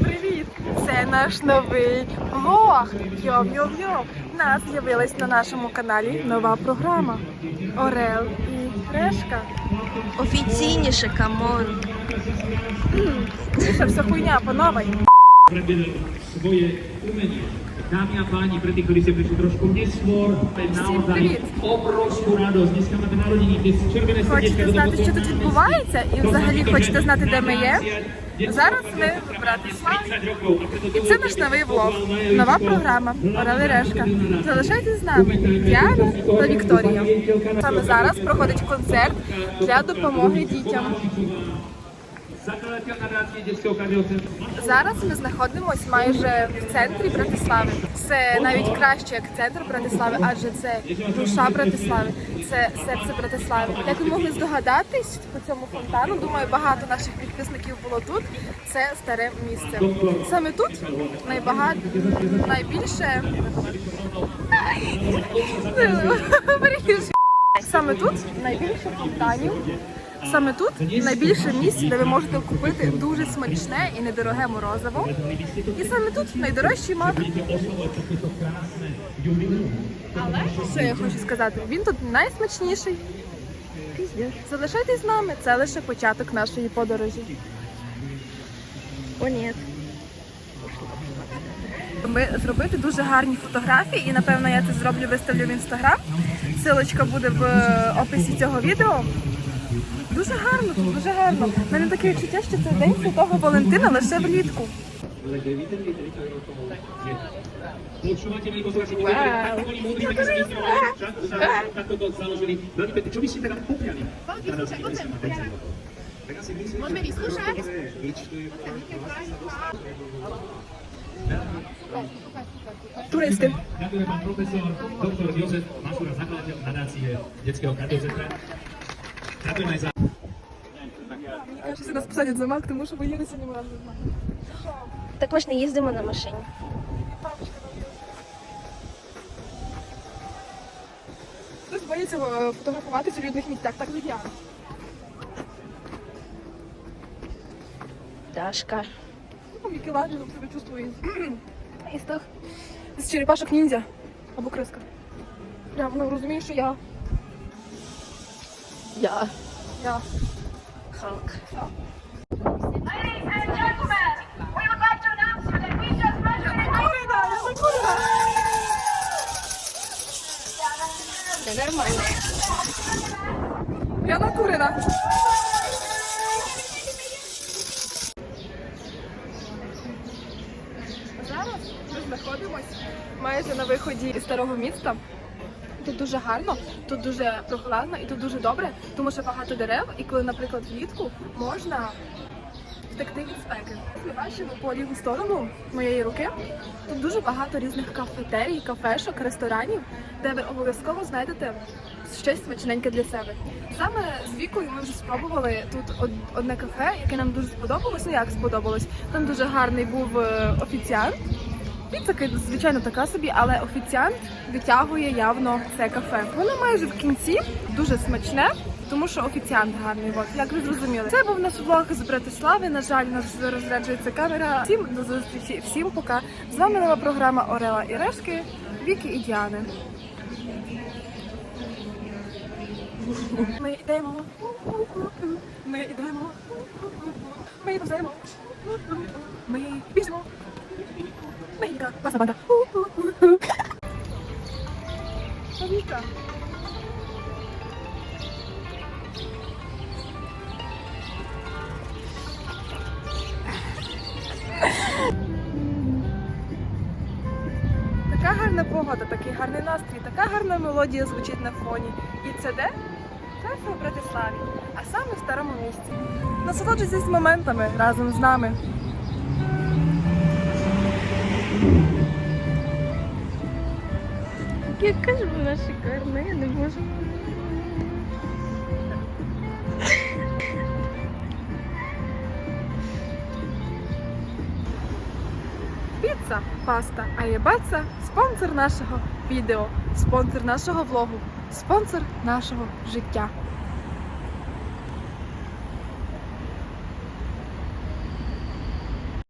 Привіт! Це наш новий влог. Йом-йом-йом. У нас з'явилась на нашому каналі нова програма. Орел і Решка. Офіційніше, камон. Це все хуйня по новій. Avrebbe svoje umenie. Dámy a páni, pre tých, ktorí ste prišli trošku neskôr, naozaj obrovskú radosť. Dneska máme narodení, dnes červené Хочете srdiečka знати, що тут відбувається, і взагалі хочете знати, де ми є. Зараз ми в Братиславі. І це наш новий влог, нова програма Орел і Решка. Залишайтесь з нами. Діана та Вікторія. Саме зараз проходить концерт для допомоги дітям. Зараз ми знаходимося майже в центрі Братислави. Це навіть краще як центр Братислави, адже це душа Братислави, це серце Братислави. Як ви могли здогадатись по цьому фонтану, думаю, багато наших підписників було тут. Це старе місце. Саме тут найбагато найбільше. Саме тут найбільше фонтанів. Саме тут найбільше місць, де ви можете купити дуже смачне і недороге морозиво. І саме тут найдорожчий мак. Але що я хочу сказати, він тут найсмачніший. Залишайтесь з нами, це лише початок нашої подорожі. О, ні. Ми зробити дуже гарні фотографії, і напевно я це зроблю, виставлю в інстаграм. Силочка буде в е, описі цього відео. Дуже гарно, тут дуже гарно. У мене таке відчуття, що це день Святого Валентина лише влітку. Počúvate, milí poslucháči, wow. oni múdri, takí sa vyzvali, takto to založili. Veľmi pekne, čo by ste teda kúpili? Tak asi myslím, Môžeme vyskúšať? Туристи. Ďakujem pán profesor, doktor Jozef Mašura, zakladateľ nadácie Detského kardiocentra. Za... Кажуть, нас посадять за мак, тому що боїться не можна. Так ми ж не їздимо на машині. Хтось боїться е, фотографуватися у людних місцях, так же я. Дашка. Ну, Мікеланджело себе чувствує із тих з черепашок ніндзя або криска. Прям ну розумієш, що я. The Курина, я закурила. Це нормально. Я накурена. Зараз ми знаходимось майже на виході із старого міста. Тут дуже гарно, тут дуже прохладно і тут дуже добре, тому що багато дерев, і коли, наприклад, влітку можна втекти від спеки. Ми бачимо по ліву сторону моєї руки. Тут дуже багато різних кафетерій, кафешок, ресторанів, де ви обов'язково знайдете щось смачненьке для себе. Саме з вікою ми вже спробували тут од- одне кафе, яке нам дуже сподобалось. Ну як сподобалось? Там дуже гарний був е, офіціант. Піца, звичайно, така собі, але офіціант витягує явно це кафе. Воно майже в кінці дуже смачне, тому що офіціант гарний. От як ви зрозуміли, це був наш влог з Братислави. На жаль, нас розряджується камера. Всім до зустрічі, всім пока. З вами нова програма Орела і Решки, Віки і Діани. Ми йдемо. Ми йдемо. Ми йдемо. Ми біжимо. Віка, паса банда. Віка. Така гарна погода, такий гарний настрій, така гарна мелодія звучить на фоні. І це де? Це в Братиславі, а саме в старому місті. Насолоджуйтесь моментами разом з нами. Яка ж вона шикарна, я не можу. Піца, паста, аєбаца – спонсор нашого відео, спонсор нашого влогу, спонсор нашого життя.